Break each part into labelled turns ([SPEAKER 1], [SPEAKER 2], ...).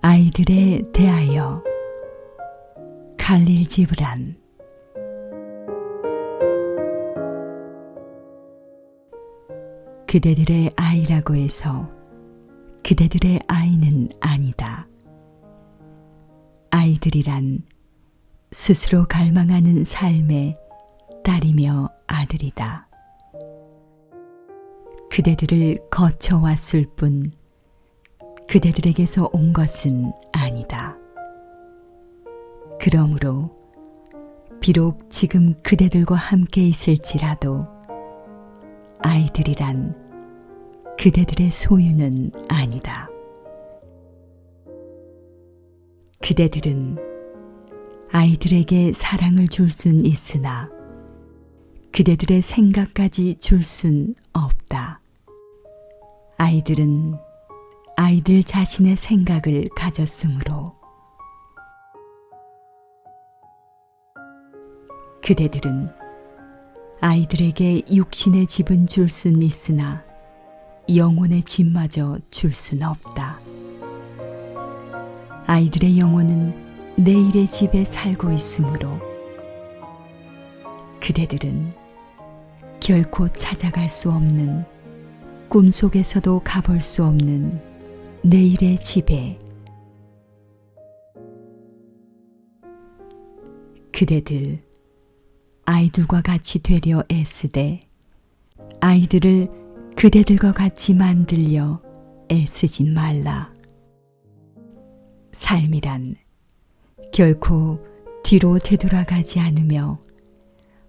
[SPEAKER 1] 아이들에 대하여 칼릴 지브란 그대들의 아이라고 해서 그대들의 아이는 아니다. 아이들이란 스스로 갈망하는 삶의 딸이며 아들이다. 그대들을 거쳐왔을 뿐 그대들에게서 온 것은 아니다. 그러므로 비록 지금 그대들과 함께 있을지라도 아이들이란 그대들의 소유는 아니다. 그대들은 아이들에게 사랑을 줄 순 있으나 그대들의 생각까지 줄 순 없다. 아이들은 아이들 자신의 생각을 가졌으므로 그대들은 아이들에게 육신의 집은 줄 순 있으나 영혼의 집마저 줄 순 없다. 아이들의 영혼은 내일의 집에 살고 있으므로 그대들은 결코 찾아갈 수 없는 꿈속에서도 가볼 수 없는 내일의 집에 그대들 아이들과 같이 되려 애쓰되 아이들을 그대들과 같이 만들려 애쓰지 말라. 삶이란 결코 뒤로 되돌아가지 않으며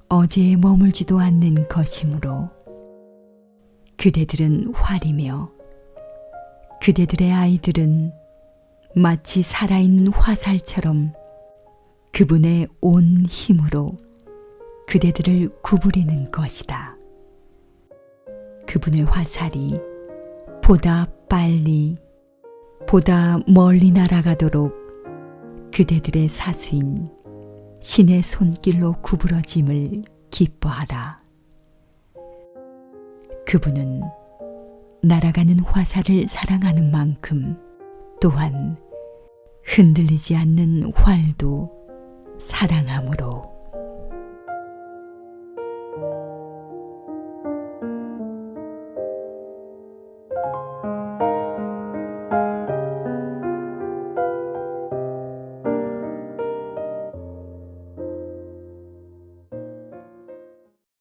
[SPEAKER 1] 어제에 머물지도 않는 것이므로 그대들은 활이며 그대들의 아이들은 마치 살아있는 화살처럼 그분의 온 힘으로 그대들을 구부리는 것이다. 그분의 화살이 보다 빨리, 보다 멀리 날아가도록 그대들의 사수인 신의 손길로 구부러짐을 기뻐하라. 그분은 날아가는 화살을 사랑하는 만큼 또한 흔들리지 않는 활도 사랑함으로